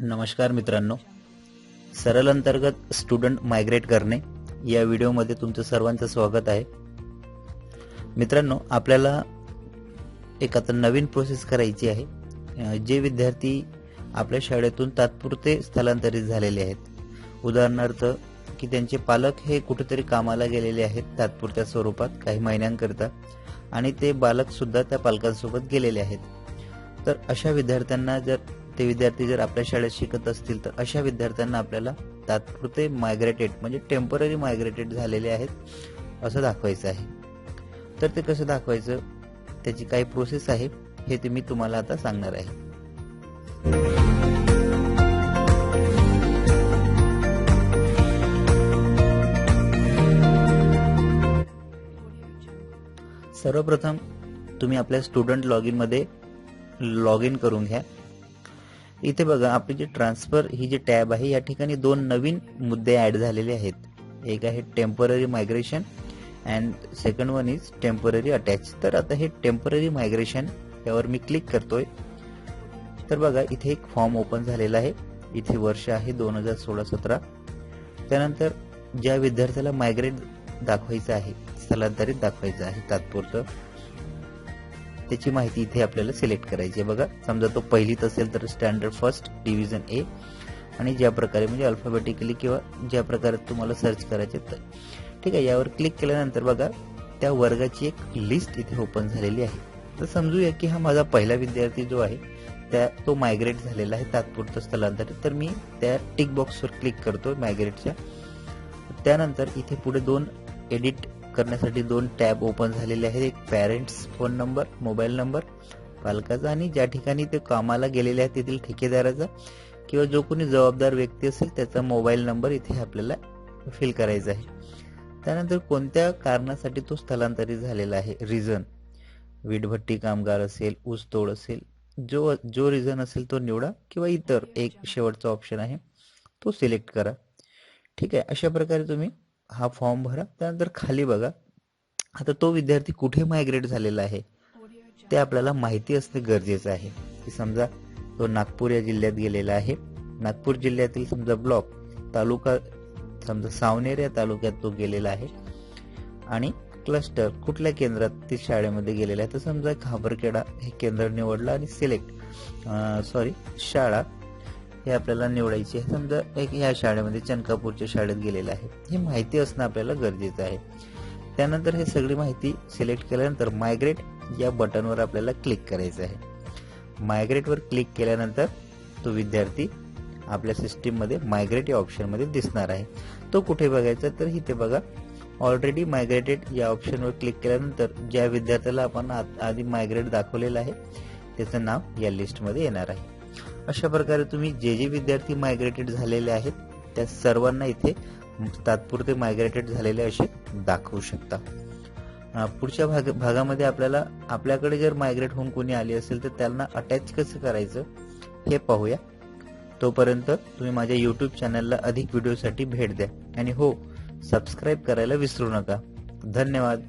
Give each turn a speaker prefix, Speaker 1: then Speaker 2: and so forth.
Speaker 1: नमस्कार मित्रांनो. सरल अंतर्गत स्टुडंट मायग्रेट करणे या व्हिडिओमध्ये तुमचं सर्वांचं स्वागत आहे. मित्रांनो आपल्याला एक आता नवीन प्रोसेस करायची आहे. जे विद्यार्थी आपल्या शाळेतून तात्पुरते स्थलांतरित झालेले आहेत. उदाहरणार्थ की त्यांचे पालक हे कुठेतरी कामाला गेलेले आहेत तात्पुरत्या स्वरूपात काही महिन्यांकरिता आणि ते बालक सुद्धा त्या पालकांसोबत गेलेले आहेत. तर अशा विद्यार्थ्यांना जर ते विद्यार्थी जर आपल्या शाळेत शिकत असतील तर अशा विद्यार्थ्यांना आपल्याला तात्पुरते मायग्रेटेड म्हणजे टेंपररी मायग्रेटेड झालेले आहेत असं दाखवायचं आहे. तर ते कसं दाखवायचं? त्याची काही प्रोसेस आहे हे ते मी तुम्हाला आता सांगणार आहे. सर्वप्रथम तुम्ही आपल्या स्टुडंट लॉग इनमध्ये लॉग इन करून घ्या. इथे बघा आपली जी ट्रान्सफर ही जी टॅब आहे या ठिकाणी दोन नवीन मुद्दे ऍड झालेले आहेत. एक आहे temporary migration and second one is temporary attach तर आता हे टेंपररी मायग्रेशन यावर मी क्लिक करतोय. तर बघा इथे एक फॉर्म ओपन झालेला आहे. इथे वर्ष आहे दोन हजार सोळा सतरा. त्यानंतर ज्या विद्यार्थ्याला मायग्रेट दाखवायचं आहे स्थलांतरित दाखवायचं आहे तात्पुरतं त्याची माहिती इथे आपल्याला सिलेक्ट करायची आहे. बघा समजा तो पहिलीत असेल तर स्टँडर्ड फर्स्ट डिव्हिजन ए आणि ज्या प्रकारे म्हणजे अल्फाबेटिकली किंवा ज्या प्रकारे तुम्हाला सर्च करायचे तर ठीक आहे यावर क्लिक केल्यानंतर बघा त्या वर्गाची एक लिस्ट इथे ओपन झालेली आहे. तर समजूया की हा माझा पहिला विद्यार्थी जो आहे त्या तो मायग्रेट झालेला आहे तात्पुरतं स्थलांतरित. तर मी त्या टिक बॉक्सवर क्लिक करतो मायग्रेटच्या त्यानंतर इथे पुढे दोन एडिट करण्यासाठी दोन टॅब ओपन झालेले आहेत. एक parents phone number mobile number पालकाचा आणि ज्या ठिकाणी ते कामाला गेलेले आहेत तेथील ठेकेदाराचा किंवा जो कोणी जबाबदार व्यक्ती असेल त्याचा मोबाईल नंबर इथे आपल्याला फिल करायचा आहे. त्यानंतर कोणत्या कारणासाठी तो स्थलांतरित झालेला आहे? रिझन वीटभट्टी कामगार असेल ऊसतोड असेल जो जो रिझन असेल तो निवडा किंवा इतर एक शेवटचा ऑप्शन आहे तो सिलेक्ट करा. ठीक आहे अशा प्रकारे तुम्ही हा फॉर्म भरा त्यानंतर खाली बघा. आता तो विद्यार्थी कुठे मायग्रेट झालेला आहे ते आपल्याला माहिती असणे गरजेचं आहे. की समजा तो नागपूर या जिल्ह्यात गेलेला आहे. नागपूर जिल्ह्यातील समजा ब्लॉक तालुका समजा सावनेर या तालुक्यात तो गेलेला आहे. आणि क्लस्टर कुठल्या केंद्रात ते शाळेमध्ये गेलेला आहे? तर समजा खाबरखेडा हे केंद्र निवडलं आणि सिलेक्ट सॉरी शाळा हे आपल्याला निवडायची आहे. समजा एक ह्या शाळेमध्ये चनकापूरच्या शाळेत गेलेला आहे. ही माहिती असणं आपल्याला गरजेचं आहे. त्यानंतर हे सगळी माहिती सिलेक्ट केल्यानंतर मायग्रेट या बटनवर आपल्याला क्लिक करायचं आहे. मायग्रेटवर क्लिक केल्यानंतर तो विद्यार्थी आपल्या सिस्टीममध्ये मायग्रेट या ऑप्शनमध्ये दिसणार आहे. तो कुठे बघायचा तर इथे बघा. ऑलरेडी मायग्रेटेड या ऑप्शनवर क्लिक केल्यानंतर ज्या विद्यार्थ्याला आपण आधी मायग्रेट दाखवलेलं आहे त्याचं नाव या लिस्टमध्ये येणार आहे. अशा प्रकारे तुम्ही जे जे विद्यार्थी मायग्रेटेड झालेले आहेत त्या सर्वांना इथे तात्पुरते मायग्रेटेड झालेले असे दाखवू शकता. पुढच्या भाग भागामध्ये आपल्याला आपल्याकडे जर मायग्रेट होऊन कोणी आली असेल तर त्यांना अटॅच कसं करायचं हे पाहूया. तोपर्यंत तुम्ही माझ्या युट्यूब चॅनलला अधिक व्हिडिओसाठी भेट द्या. आणि हो सबस्क्राईब करायला विसरू नका. धन्यवाद.